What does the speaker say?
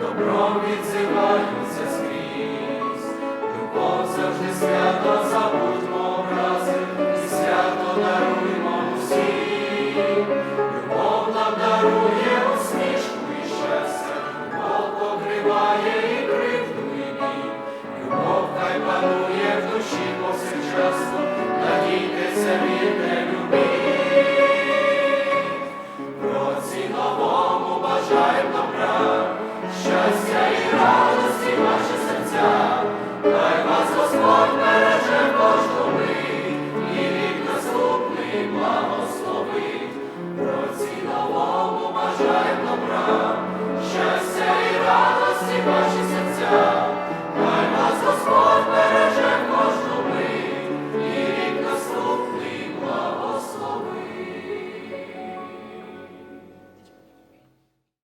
добро відзиваються скрізь, любов завжди свято забудьмо образи, і свято даруємо усім, любов нам дарує усмішку і щастя, любов покриває і кривду і біль, любов хай панує в душі повсякчасно, надійтеся від нелюбі. Про ці новому бажаємо добра.